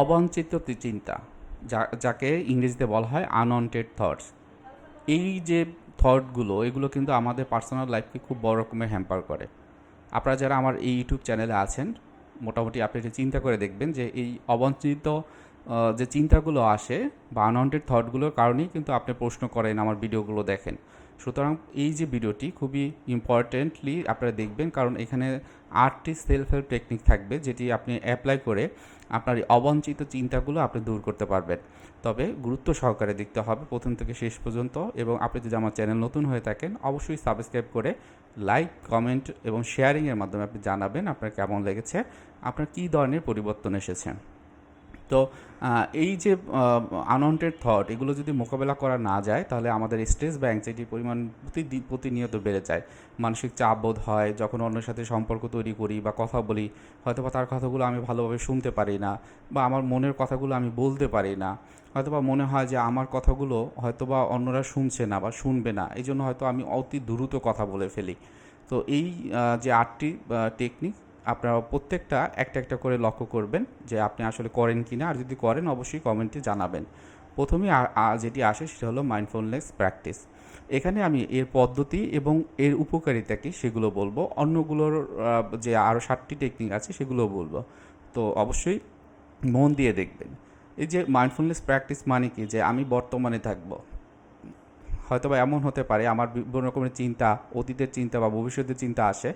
অবাঞ্ছিত চিন্তা, যা, যাকে ইংরেজিতে বলা হয় আনওয়ান্টেড থটস এই যে থটগুলো এগুলো কিন্তু আমাদের পার্সোনাল লাইফকে খুব বড় রকমের হ্যাম্পার করে। আপনারা যারা আমার এই ইউটিউব চ্যানেলে আছেন, মোটামুটি আপনি একটু চিন্তা করে দেখবেন যে এই অবাঞ্ছিত যে চিন্তাগুলো আসে বা আনওয়ান্টেড থটগুলোর কারণেই কিন্তু আপনি প্রশ্ন করেন, আমার ভিডিওগুলো দেখেন। সুতরাং এই যে ভিডিওটি খুবই ইম্পর্টেন্টলি আপনারা দেখবেন, কারণ এখানে আটটি সেলফ হেল্প টেকনিক থাকবে, যেটি আপনি অ্যাপ্লাই করে আপনার এই অবাঞ্ছিত চিন্তাগুলো আপনি দূর করতে পারবেন। তবে গুরুত্ব সহকারে দেখতে হবে প্রথম থেকে শেষ পর্যন্ত এবং আপনি যদি আমার চ্যানেল নতুন হয়ে থাকেন, অবশ্যই সাবস্ক্রাইব করে লাইক, কমেন্ট এবং শেয়ারিংয়ের মাধ্যমে আপনি জানাবেন আপনার কেমন লেগেছে, আপনার কী ধরনের পরিবর্তন এসেছে। তো এই যে আনওয়ান্টেড থট এগুলো যদি মোকাবেলা করা না যায়, তাহলে আমাদের স্ট্রেস বা অ্যাংজাইটির পরিমাণ প্রতিদিন প্রতিনিয়ত বেড়ে যায়। মানসিক চাপ বোধ হয়, যখন অন্যের সাথে সম্পর্ক তৈরি করি বা কথা বলি হয়তো বা তার কথাগুলো আমি ভালোভাবে শুনতে পারি না, বা আমার মনের কথাগুলো আমি বলতে পারি না। হয়তোবা মনে হয় যে, আমার কথাগুলো হয়তোবা অন্যরা শুনছে না বা শুনবে না, এই জন্য হয়তো আমি অতি দ্রুত কথা বলে ফেলি। তো এই যে আটটি টেকনিক আপনারা প্রত্যেকটা একটা একটা করে লক্ষ্য করবেন যে আপনি আসলে করেন কি না। আর যদি করেন, অবশ্যই কমেন্টে জানাবেন। প্রথমেই যেটি আসে সেটা হলো মাইন্ডফুলনেস প্র্যাকটিস এখানে আমি এর পদ্ধতি এবং এর উপকারিতা কি সেগুলো বলব। অন্যগুলোর যে আরও সাতটি টেকনিক আছে সেগুলো বলব। তো অবশ্যই মন দিয়ে দেখবেন। এই যে মাইন্ডফুলনেস প্র্যাকটিস মানে কি? যে আমি বর্তমানে থাকব। হয়তো বা এমন হতে পারে, আমার বিভিন্ন রকমের চিন্তা, অতীতের চিন্তা বা ভবিষ্যতের চিন্তা আসে।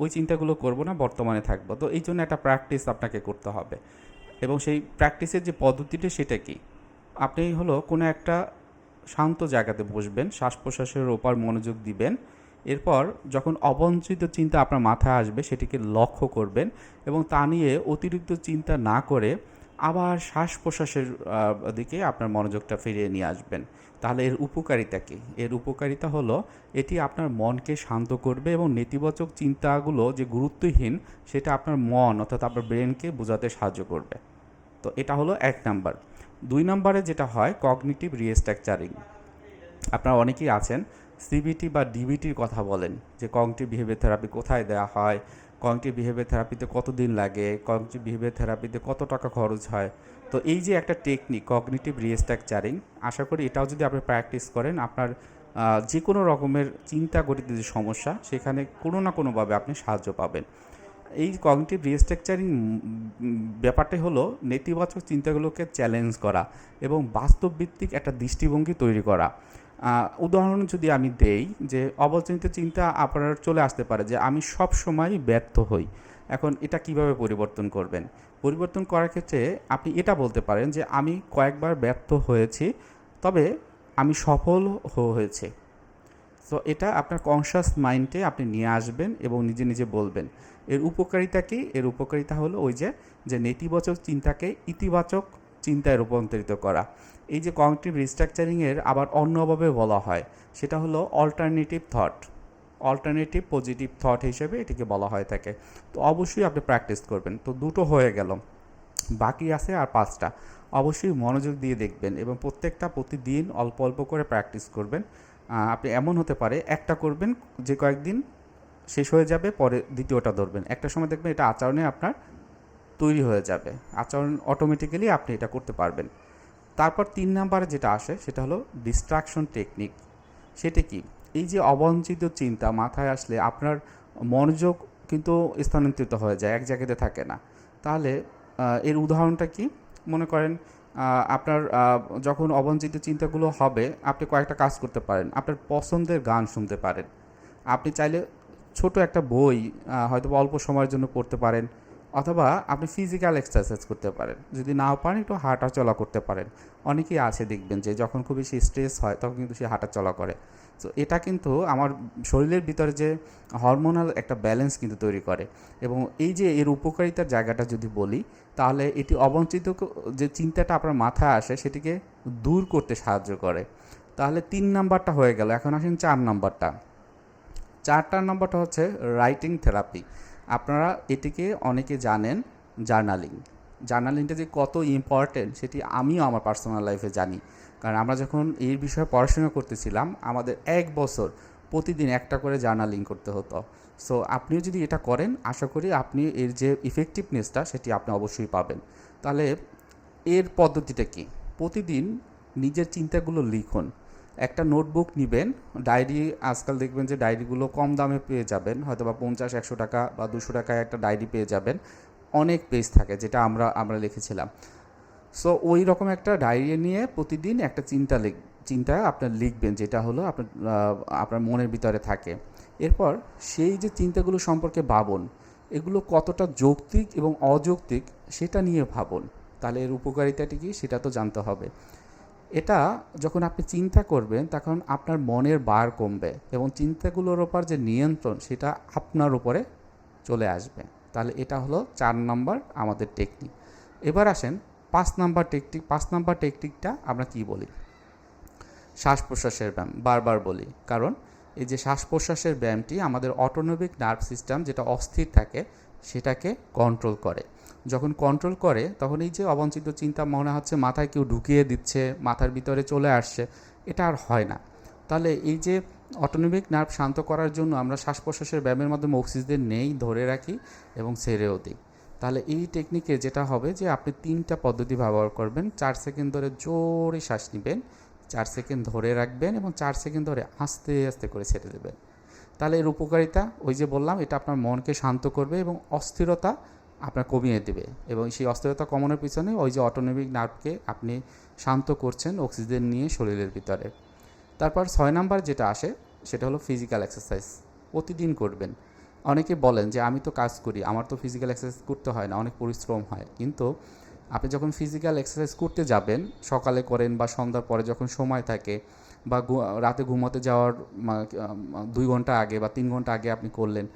ওই চিন্তাগুলো করব না, বর্তমানে থাকব। তো এই জন্য একটা প্র্যাকটিস আপনাকে করতে হবে। এবং সেই প্র্যাকটিসের যে পদ্ধতিটা সেটা কি? আপনি হলো কোনো একটা শান্ত জায়গাতে বসবেন, শ্বাস প্রশ্বাসের ওপর মনোযোগ দিবেন, এরপর যখন অবঞ্চিত চিন্তা আপনার মাথায় আসবে, সেটিকে লক্ষ্য করবেন এবং তা নিয়ে অতিরিক্ত চিন্তা না করে আবার শ্বাস প্রশ্বাসের দিকে আপনার মনোযোগটা ফিরিয়ে নিয়ে আসবেন। তাহলে এর উপকারিতা কী? এর উপকারিতা হলো এটি আপনার মনকে শান্ত করবে এবং নেতিবাচক চিন্তাগুলো যে গুরুত্বহীন সেটা আপনার মন অর্থাৎ আপনার ব্রেনকে বোঝাতে সাহায্য করবে। তো এটা হলো এক নাম্বার। দুই নম্বরে যেটা হয়, কগনিটিভ রিস্ট্রাকচারিং। আপনারা অনেকেই আছেন, সিবিটি বা ডিবিটির কথা বলেন যে কগনিটিভ বিহেভিয়ার থেরাপি কোথায় দেওয়া হয় কগনিটিভ বিহেভিয়ার থেরাপিতে কত দিন লাগে কগনিটিভ বিহেভিয়ার থেরাপিতে কত টাকা খরচ হয়? তো এই যে একটা টেকনিক কগনিটিভ রিস্ট্রাকচারিং আশা করি এটাও যদি আপনি প্র্যাকটিস করেন, আপনার যে কোনো রকমের চিন্তা গঠিত যে সমস্যা, সেখানে কোনো না কোনোভাবে আপনি সাহায্য পাবেন। এই কগনিটিভ রিস্ট্রাকচারিং ব্যাপারটাই হলো নেতিবাচক চিন্তাগুলোকে চ্যালেঞ্জ করা এবং বাস্তবভিত্তিক একটা দৃষ্টিভঙ্গি তৈরি করা। উদাহরণ যদি আমি দেই যে অবচিন্ত চিন্তা আপনার চলে আসতে পারে যে আমি সব সময় ব্যর্থ হই। এখন এটা কীভাবে পরিবর্তন করবেন? পরিবর্তন করার ক্ষেত্রে আপনি এটা বলতে পারেন যে আমি কয়েকবার ব্যর্থ হয়েছি, তবে আমি সফল হয়েছে। তো এটা আপনার কনসাস মাইন্ডে আপনি নিয়ে আসবেন এবং নিজে নিজে বলবেন। এর উপকারিতা কি? এর উপকারিতা হলো ওই যে যে নেতিবাচক চিন্তাকে ইতিবাচক চিন্তায় রূপান্তরিত করা। এই যে কগনিটিভ রিস্ট্রাকচারিংয়ের আবার অন্যভাবে বলা হয়, সেটা হলো alternative thought alternative positive thought হিসেবে এটিকে বলা হয়ে থাকে। তো অবশ্যই আপনি প্র্যাকটিস করবেন। তো দুটো হয়ে গেল। বাকি আছে আর পাঁচটা। অবশ্যই মনোযোগ দিয়ে দেখবেন এবং প্রত্যেকটা প্রতিদিন অল্প অল্প করে প্র্যাকটিস করবেন। আপনি এমন হতে পারে একটা করবেন যে কয়েকদিন শেষ হয়ে যাবে, পরে দ্বিতীয়টা ধরবেন। একটা সময় দেখবেন এটা আচরণে আপনার তৈরি হয়ে যাবে। আচরণ অটোমেটিক্যালি আপনি এটা করতে পারবেন। তারপর তিন নাম্বারে যেটা আসে, সেটা হলো ডিস্ট্রাকশন টেকনিক সেটা কি? এই যে অবঞ্চিত চিন্তা মাথায় আসলে আপনার মনোযোগ কিন্তু স্থানান্তরিত হয়ে যায়, এক জায়গাতে থাকে না। তাহলে এর উদাহরণটা কি? মনে করেন আপনার যখন অবঞ্চিত চিন্তাগুলো হবে, আপনি কয়েকটা কাজ করতে পারেন। আপনার পছন্দের গান শুনতে পারেন। আপনি চাইলে ছোট একটা বই হয়তো অল্প সময়ের জন্য পড়তে পারেন। অথবা আপনি ফিজিক্যাল এক্সারসাইজ করতে পারেন। যদি নাও পারেন, একটু হাঁটা চলা করতে পারেন। অনেকেই আছে দেখবেন যে, যখন খুব বেশি স্ট্রেস হয়, তখন কিন্তু সে হাঁটা চলা করে। তো এটা কিন্তু আমার শরীরের ভিতরে যে হরমোনাল একটা ব্যালেন্স কিন্তু তৈরি করে। এবং এই যে এর উপকারিতার জায়গাটা যদি বলি, তাহলে এটি অবঞ্চিত যে চিন্তাটা আপনার মাথায় আসে, সেটিকে দূর করতে সাহায্য করে। তাহলে তিন নাম্বারটা হয়ে গেল। এখন আসেন চার নাম্বারটা। চারটার নম্বরটা হচ্ছে রাইটিং থেরাপি আপনারা এটিকে অনেকে জানেন জার্নালিং। জার্নালিংটা যে কত ইম্পর্টেন্ট সেটি আমিও আমার পার্সোনাল লাইফে জানি। কারণ আমরা যখন এই বিষয়ে পড়াশোনা করতেছিলাম, আমাদের এক বছর প্রতিদিন একটা করে জার্নালিং করতে হতো। সো আপনিও যদি এটা করেন, আশা করি আপনি এর যে ইফেক্টিভনেসটা সেটি আপনি অবশ্যই পাবেন। তাহলে, এর পদ্ধতিটা কি? প্রতিদিন নিজের চিন্তাগুলো লিখুন। একটা নোটবুক নেবেন, ডায়েরি, আজকাল দেখবেন যে ডায়েরিগুলো কম দামে পেয়ে যাবেন হয়তো বা পঞ্চাশ, একশো টাকা বা দুশো টাকায় একটা ডায়েরি পেয়ে যাবেন। অনেক পেজ থাকে যেটা আমরা আমরা লিখেছিলাম। সো ওই রকম একটা ডায়েরি নিয়ে প্রতিদিন একটা চিন্তা লিখ, চিন্তা আপনার লিখবেন, যেটা হলো আপনার আপনার মনের ভিতরে থাকে। এরপর সেই যে চিন্তাগুলো সম্পর্কে ভাবুন, এগুলো কতটা যৌক্তিক এবং অযৌক্তিক সেটা নিয়ে ভাবুন। তাহলে এর উপকারিতাটি কি সেটা তো জানতে হবে। এটা যখন আপনি চিন্তা করবেন, তখন আপনার মনের বার কমবে এবং চিন্তাগুলোর ওপর যে নিয়ন্ত্রণ, সেটা আপনার উপরে চলে আসবে। তাহলে এটা হলো চার নাম্বার আমাদের টেকনিক এবার আসেন পাঁচ নাম্বার টেকনিক পাঁচ নাম্বার টেকনিকটা আমরা কি বলি? শ্বাস প্রশ্বাসের ব্যায়াম, বারবার বলি। কারণ এই যে শ্বাস প্রশ্বাসের ব্যায়ামটি আমাদের অটোনমিক নার্ভ সিস্টেম যেটা অস্থির থাকে, সেটাকে কন্ট্রোল করে। যখন কন্ট্রোল করে, তখন এই যে অবাঞ্ছিত চিন্তা মনে হচ্ছে মাথায় কেউ ঢুকিয়ে দিচ্ছে, মাথার ভিতরে চলে আসছে, এটা আর হয় না। তাহলে এই যে অটোনমিক নার্ভ শান্ত করার জন্য আমরা শ্বাস প্রশ্বাসের ব্যায়ামের মাধ্যমে অক্সিজেন নেই, ধরে রাখি এবং ছেড়েও দিই। তাহলে এই টেকনিকে যেটা হবে যে আপনি তিনটা পদ্ধতি ব্যবহার করবেন। চার সেকেন্ড ধরে জোরে শ্বাস নেবেন, চার সেকেন্ড ধরে রাখবেন এবং চার সেকেন্ড ধরে আস্তে আস্তে করে ছেড়ে দেবেন। তাহলে এর উপকারিতা, ওই যে বললাম, এটা আপনার মনকে শান্ত করবে এবং অস্থিরতা আপনার কমিয়ে দেবে এবং সেই অস্থিরতা কমানোর পিছনে ওই যে অটোনমিক নার্ভকে আপনি শান্ত করছেন অক্সিজেন নিয়ে শরীরের ভিতরে। তারপর ছয় নাম্বার যেটা আসে, সেটা হলো ফিজিক্যাল এক্সারসাইজ প্রতিদিন করবেন। অনেকে বলেন যে, আমি তো কাজ করি, আমার তো ফিজিক্যাল এক্সারসাইজ করতে হয় না, অনেক পরিশ্রম হয়। কিন্তু আপনি যখন ফিজিক্যাল এক্সারসাইজ করতে যাবেন, সকালে করেন বা সন্ধ্যার পরে যখন সময় থাকে বা রাতে ঘুমাতে যাওয়ার দুই ঘণ্টা আগে বা তিন ঘণ্টা আগে আপনি করলেন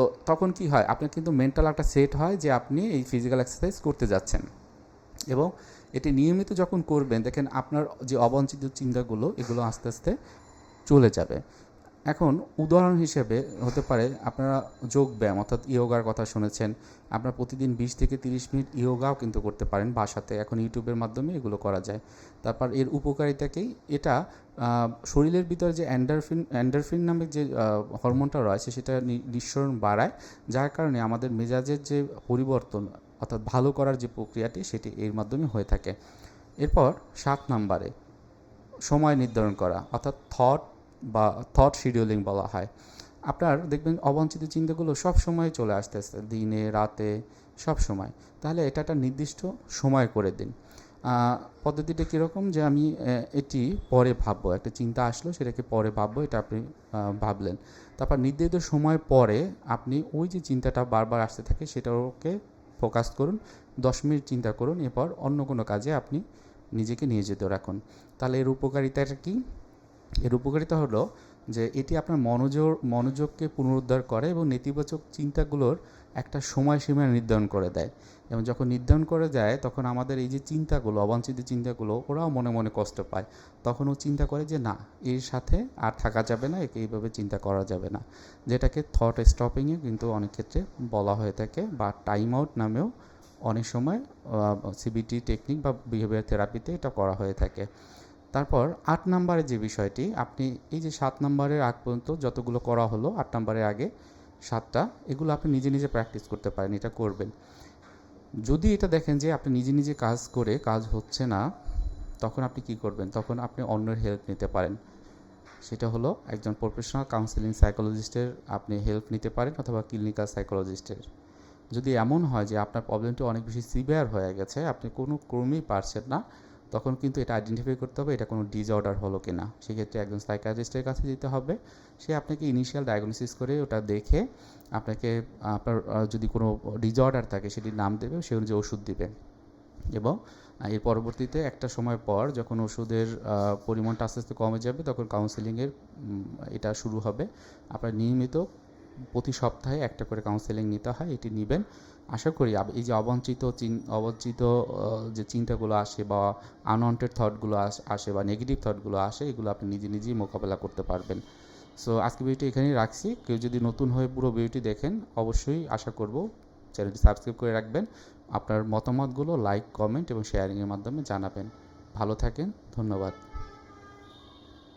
তো তখন কি হয়? আপনার কিন্তু মেন্টাল একটা সেট হয় যে আপনি এই ফিজিক্যাল এক্সারসাইজ করতে যাচ্ছেন। এবং এটি নিয়মিত যখন করবেন, দেখেন আপনার যে অবাঞ্ছিত চিন্তাগুলো, এগুলো আস্তে আস্তে চলে যাবে। এখন উদাহরণ হিসেবে হতে পারে আপনারা যোগ ব্যায়াম, অর্থাৎ ইয়োগার কথা শুনেছেন। আপনারা প্রতিদিন বিশ থেকে তিরিশ মিনিট ইয়োগাও কিন্তু করতে পারেন বাসাতে। এখন ইউটিউবের মাধ্যমে এগুলো করা যায়। তারপর এর উপকারিতাকেই এটা শরীরের ভিতরে যে অ্যান্ডারফিন অ্যান্ডারফিন নামে যে হরমোনটা রয়েছে সেটা নিঃসরণ বাড়ায়, যার কারণে আমাদের মেজাজের যে পরিবর্তন, অর্থাৎ ভালো করার যে প্রক্রিয়াটি সেটি এর মাধ্যমে হয়ে থাকে। এরপর সাত নাম্বারে, সময় নির্ধারণ করা, অর্থাৎ থট বা থট শিডিউলিং বলা হয়। আপনার দেখবেন অবাঞ্ছিত চিন্তাগুলো সব সময় চলে আসতে আসতে দিনে, রাতে, সব সময়। তাহলে এটা একটা নির্দিষ্ট সময় করে দিন। পদ্ধতিটা কীরকম যে আমি এটি পরে ভাববো, একটা চিন্তা আসলো, সেটাকে পরে ভাববো, এটা আপনি ভাবলেন। তারপর নির্ধারিত সময় পরে আপনি ওই যে চিন্তাটা বারবার আসতে থাকে, সেটাকে ফোকাস করুন, দশ মিনিট চিন্তা করুন, এরপর অন্য কোনো কাজে আপনি নিজেকে নিয়োজিত রাখুন। তাহলে এর উপকারিতাটা কি? এর উপকারিতা হলো যে এটি আপনার মনোযোগ মনোযোগকে পুনরুদ্ধার করে এবং নেতিবাচক চিন্তাগুলোর একটা সময়সীমা নির্ধারণ করে দেয়। এবং যখন নির্ধারণ করে যায়, তখন আমাদের এই যে চিন্তাগুলো, অবাঞ্ছিত চিন্তাগুলো, ওরাও মনে মনে কষ্ট পায়। তখন ও চিন্তা করে যে, না, এর সাথে আর থাকা যাবে না, একে এইভাবে চিন্তা করা যাবে না। যেটাকে থট স্টপিংয়ে কিন্তু অনেক ক্ষেত্রে বলা হয়ে থাকে বা টাইম আউট নামেও অনেক সময় সিবিটি টেকনিক বা বিহেভিয়ার থেরাপিতে এটা করা হয়ে থাকে। তারপর আট নম্বরের যে বিষয়টি, আপনি এই যে সাত নম্বরের আগ পর্যন্ত যতগুলো করা হলো, আট নম্বরের আগে সাতটা, এগুলো আপনি নিজে নিজে প্র্যাকটিস করতে পারেন, এটা করবেন। যদি এটা দেখেন যে আপনি নিজে নিজে কাজ করে কাজ হচ্ছে না, তখন আপনি কি করবেন? তখন আপনি অন্যের হেল্প নিতে পারেন। সেটা হলো একজন প্রফেশনাল কাউন্সিলিং সাইকোলজিস্টের আপনি হেল্প নিতে পারেন অথবা ক্লিনিক্যাল সাইকোলজিস্টের যদি এমন হয় যে আপনার প্রবলেমটি অনেক বেশি সিভিয়ার হয়ে গেছে, আপনি কোনো ক্রমেই পারছেন না তখন কিন্তু এটা আইডেন্টিফাই করতে হবে এটা কোনো ডিসঅর্ডার হলো কি না সেক্ষেত্রে একজন সাইকাট্রিস্টের কাছে যেতে হবে। সে আপনাকে ইনিশিয়াল ডায়াগনোসিস করে ওটা দেখে আপনাকে, আপনার যদি কোনো ডিসঅর্ডার থাকে সেটির নাম দেবে, সে অনুযায়ী ওষুধ দেবে। এবং এর পরবর্তীতে একটা সময় পর যখন ওষুধের পরিমাণটা আস্তে আস্তে কমে যাবে, তখন কাউন্সেলিংয়ের এটা শুরু হবে। আপনার নিয়মিত প্রতি সপ্তাহে একটা করে কাউন্সেলিং নিতে হয়, এটি নেবেন। আশা করি এই যে অবাঞ্ছিত চিন যে চিন্তাগুলো আসে বা আনওয়ান্টেড থটগুলো আসে বা নেগেটিভ থটগুলো আসে, এগুলো আপনি নিজে নিজেই মোকাবেলা করতে পারবেন। সো আজকে ভিডিওটি এখানেই রাখছি। কেউ যদি নতুন হয়ে পুরো ভিডিওটি দেখেন, অবশ্যই আশা করব চ্যানেলটি সাবস্ক্রাইব করে রাখবেন। আপনার মতামতগুলো লাইক কমেন্ট এবং শেয়ারিংয়ের মাধ্যমে জানাবেন। ভালো থাকেন, ধন্যবাদ।